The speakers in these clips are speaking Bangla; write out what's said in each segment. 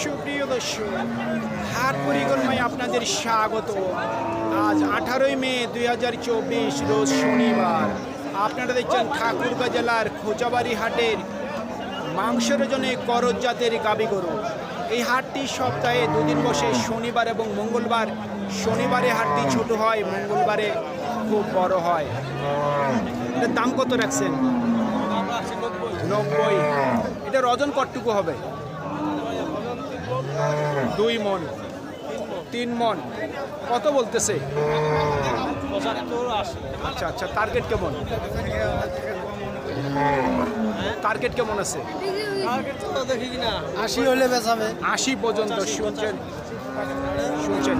সুপ্রিয় দর্শক, হাট পরিক্রমায় আপনাদের স্বাগত। আজ আঠারোই মে দুই হাজার চব্বিশ, রোজ শনিবার। আপনারা দেখছেন ঠাকুরগাঁ জেলার খোঁচাবাড়ি হাটের মাংসের জন্য করজ জাতের গাবি গরু। এই হাটটি সপ্তাহে দুদিন বসে শনিবার এবং মঙ্গলবার। শনিবারে হাটটি ছোট হয়, মঙ্গলবারে খুব বড় হয়। দাম কত রাখছেন? নব্বই। এটার ওজন কতটুকু হবে? দুই মন তিন মন। কত বলতেছে? আচ্ছা আচ্ছা টার্গেট কেমন? টার্গেট কেমন আছে? আশি হলে বেচাবে আশি পর্যন্ত শুনছেন? শুনছেন?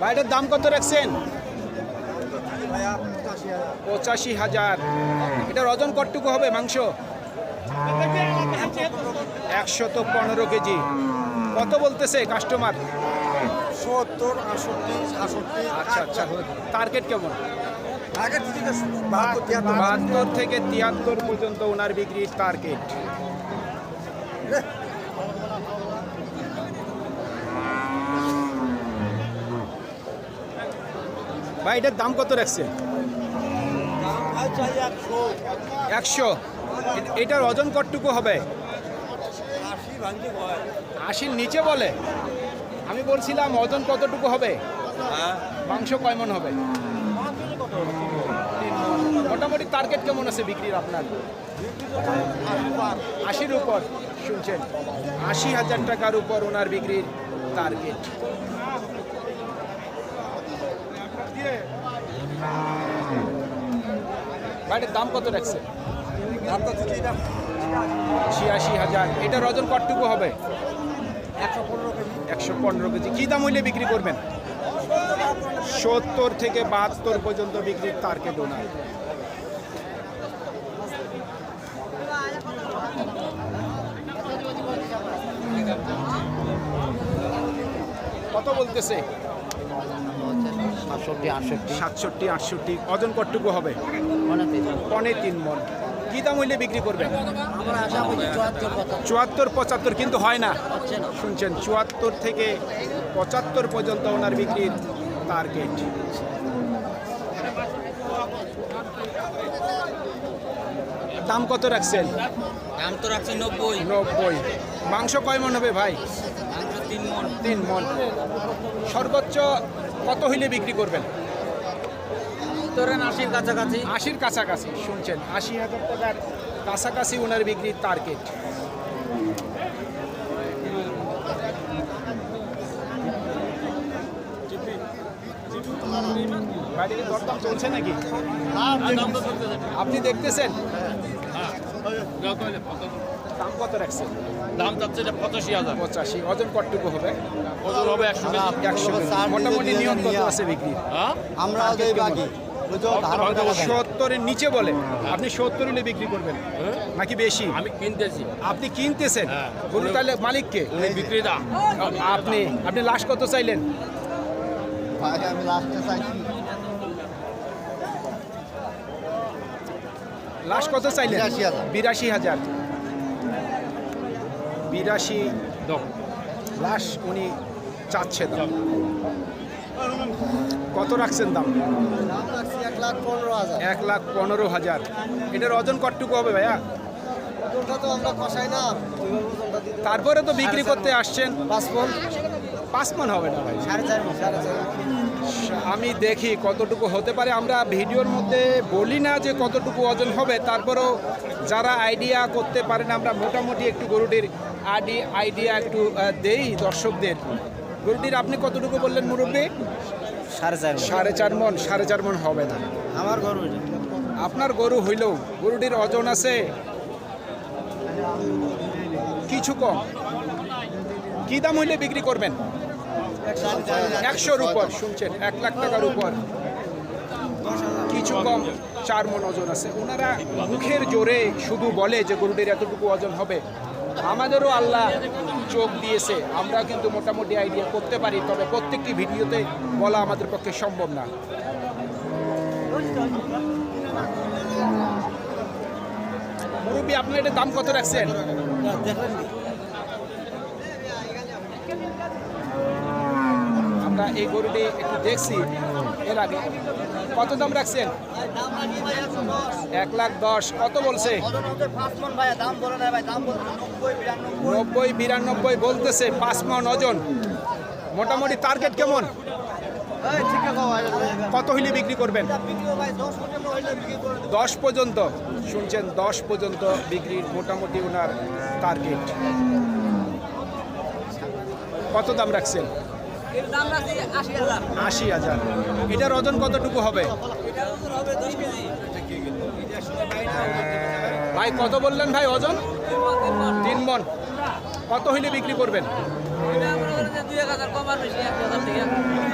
বাইরের দাম কত রাখছেন? পঁচাশি হাজার। এটার ওজন কতটুকু হবে মাংস? একশত পনেরো কেজি। কত বলতেছে কাস্টমার সত্তর সাতষট্টি। আচ্ছা আচ্ছা। টার্গেট কেমন? বাহাত্তর থেকে তিয়াত্তর পর্যন্ত ওনার বিক্রির টার্গেট ভাই এটার দাম কত রাখছে একশো। এটার ওজন কতটুকু হবে? আশির নিচে বলে? আমি বলছিলাম ওজন কতটুকু হবে? মাংস কয় মন হবে? মোটামুটি টার্গেট কেমন আছে বিক্রির আপনার? আশির উপর শুনছেন? আশি হাজার টাকার উপর ওনার বিক্রির টার্গেট গাড়ির দাম কত রাখছে? ছিয়াশি হাজার। এটার ওজন কতটুকু হবে? একশো পনেরো কেজি। একশো পনেরো কেজি। কী দাম হইলে বিক্রি করবেন? সত্তর থেকে বাহাত্তর পর্যন্ত বিক্রির টার্গেট ওনার কত বলতেছে? সাতষট্টি আটষট্টি। সাতষট্টি আটষট্টি। ওজন কতটুকু হবে? মানে। পনে তিন মন। কী দাম হইলে বিক্রি করবেন? চুয়াত্তর পঁচাত্তর। কিন্তু হয় না। শুনছেন চুয়াত্তর থেকে পঁচাত্তর পর্যন্ত ওনার বিক্রির টার্গেট দাম কত রাখছেন? দাম তো রাখছি নব্বই। নব্বই। মাংস কয় মন হবে ভাই? তিন মন। তিন মন। সর্বোচ্চ কত হইলে বিক্রি করবেন? ধরেন আশির কাছাকাছি। আশির কাছাকাছি শুনছেন? আশি হাজার টাকার কাছাকাছি ওনার বিক্রির টার্গেট দরদাম চলছে নাকি? আপনি দেখতেছেন? দাম কত রাখছেন? দাম চাচ্ছে যে পঁচাশি হাজার। পঁচাশি ওজন কতটুকু হবে? ওজন হবে একশো একশো মোটামুটি নিয়ম কত আছে বিক্রি হ্যাঁ? আমরা বাকি। সত্তরের নিচে বলে। আপনি সত্তর হলে বিক্রি করবেন। নাকি বেশি? আমি কিনতেছি। আপনি কিনতেছেন? হ্যাঁ। গরু তাহলে মালিককে। বিক্রেতা আপনি আপনি লাস্ট কত চাইলেন? আমি লাস্টে চাইছি। লাস্ট কত চাইলেন? 82,000 বিরাশি হাজার। বিরাশি দাও লাস্ট উনি চাচ্ছে দাম। কত রাখছেন দাম? দাম এক লাখ পনেরো হাজার। এটার ওজন কতটুকু হবে ভাইয়া? তারপরে তো বিক্রি করতে আসছেন। পাঁচ পাঁচ মন হবে না ভাই। আমি দেখি কতটুকু হতে পারে। আমরা ভিডিওর মধ্যে বলি না যে কতটুকু ওজন হবে। তারপরেও যারা আইডিয়া করতে পারেন, আমরা মোটামুটি একটু গরুটির আইডি আইডিয়া একটু দেই দর্শকদের। গরুটির আপনি কতটুকু বললেন মুরব্বী? সাড়ে চার সাড়ে চার মন সাড়ে চার মন হবে না। আমার গরু আপনার গরু হইলেও গরুটির ওজন আছে কিছু কম। কি দাম হইলে বিক্রি করবেন? একশোর উপর শুনছেন? এক লাখ টাকার উপর। কিছু কম চার মন ওজন আছে। ওনারা মুখের জোরে শুধু বলে যে গরুটির এতটুকু ওজন হবে। আমাদেরও আল্লাহ চোখ দিয়েছে আমরা কিন্তু মোটামুটি আইডিয়া করতে পারি, তবে প্রত্যেকটি ভিডিওতে বলা আমাদের পক্ষে সম্ভব না। মুরব্বী, আপনার এটা দাম কত রাখছেন? আমরা এই গরুটি একটু দেখছি, এর আগে। কত দাম রাখছেন? এক লাখ দশ, কত বলছে? নব্বই বিরানব্বই বলতেছে পাঁচ মন ওজন। মোটামুটি টার্গেট কেমন? কত হইলে বিক্রি করবেন? দশ পর্যন্ত। শুনছেন দশ পর্যন্ত বিক্রির মোটামুটি ওনার টার্গেট কত দাম রাখছেন? আশি হাজার। এটার ওজন কতটুকু হবে? ভাই কত বললেন ভাই ওজন? তিন মন। কত হইলে বিক্রি করবেন?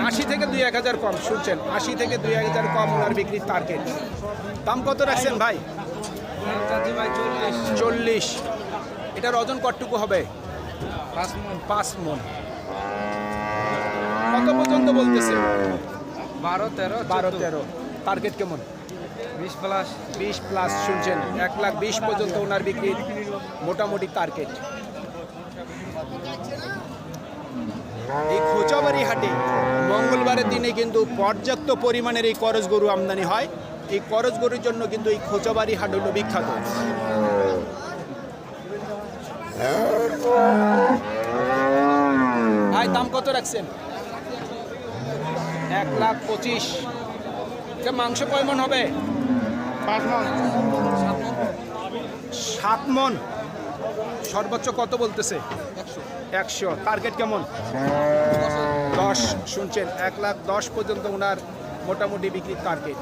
আশি থেকে দুই এক হাজার কম শুনছেন? আশি থেকে দুই এক হাজার কম ওনার বিক্রির টার্গেট দাম কত রাখছেন ভাই? চল্লিশ। এটার ওজন কতটুকু হবে? পাঁচ মন। পাঁচ মন। কত পর্যন্ত বলতেছে? বারো তেরো বারো তেরো। টার্গেট কেমন? বিশ প্লাস বিশ প্লাস শুনছেন। এক লাখ বিশ পর্যন্ত ওনার বিক্রির মোটামুটি টার্গেট এই খোঁচাবাড়ি হাটে মঙ্গলবারের দিনে কিন্তু পর্যাপ্ত পরিমাণের এই করজ গরু আমদানি হয়। এই করজ গরুর জন্য কিন্তু এই খোঁচাবাড়ি হাট হলো বিখ্যাত। ভাই, দাম কত রাখছেন? এক লাখ পঁচিশ। মাংস কয় মন। সাত মন। সর্বোচ্চ কত বলতেছে? একশো। টার্গেট কেমন? দশ। শুনছেন এক লাখ দশ পর্যন্ত ওনার মোটামুটি বিক্রির টার্গেট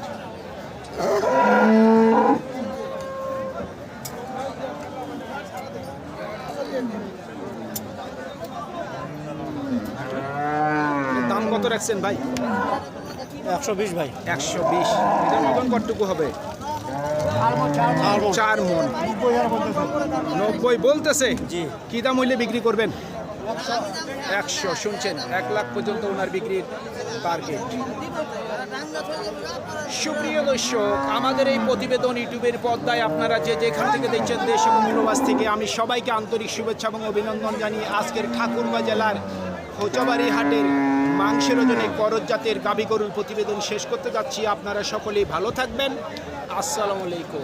দাম কত রাখছেন ভাই? একশো বিশ ভাই। একশো বিশ। এটার মতন কতটুকু হবে? চার মন। নব্বই বলতেছে। জি। কি দাম হইলে বিক্রি করবেন? একশো শুনছেন? এক লাখ পর্যন্ত ওনার বিক্রির টার্গেট সুপ্রিয় দর্শক আমাদের এই প্রতিবেদন ইউটিউবের পর্দায় আপনারা যে যেখান থেকে দেখছেন দেশ এবং প্রবাস থেকে আমি সবাইকে আন্তরিক শুভেচ্ছা এবং অভিনন্দন জানিয়ে আজকের ঠাকুরগাঁ জেলার খোঁচাবাড়ি হাটের মাংসের ওজনে করজ জাতের গাবি গরুর প্রতিবেদন শেষ করতে যাচ্ছি। আপনারা সকলেই ভালো থাকবেন। আসসালামু আলাইকুম।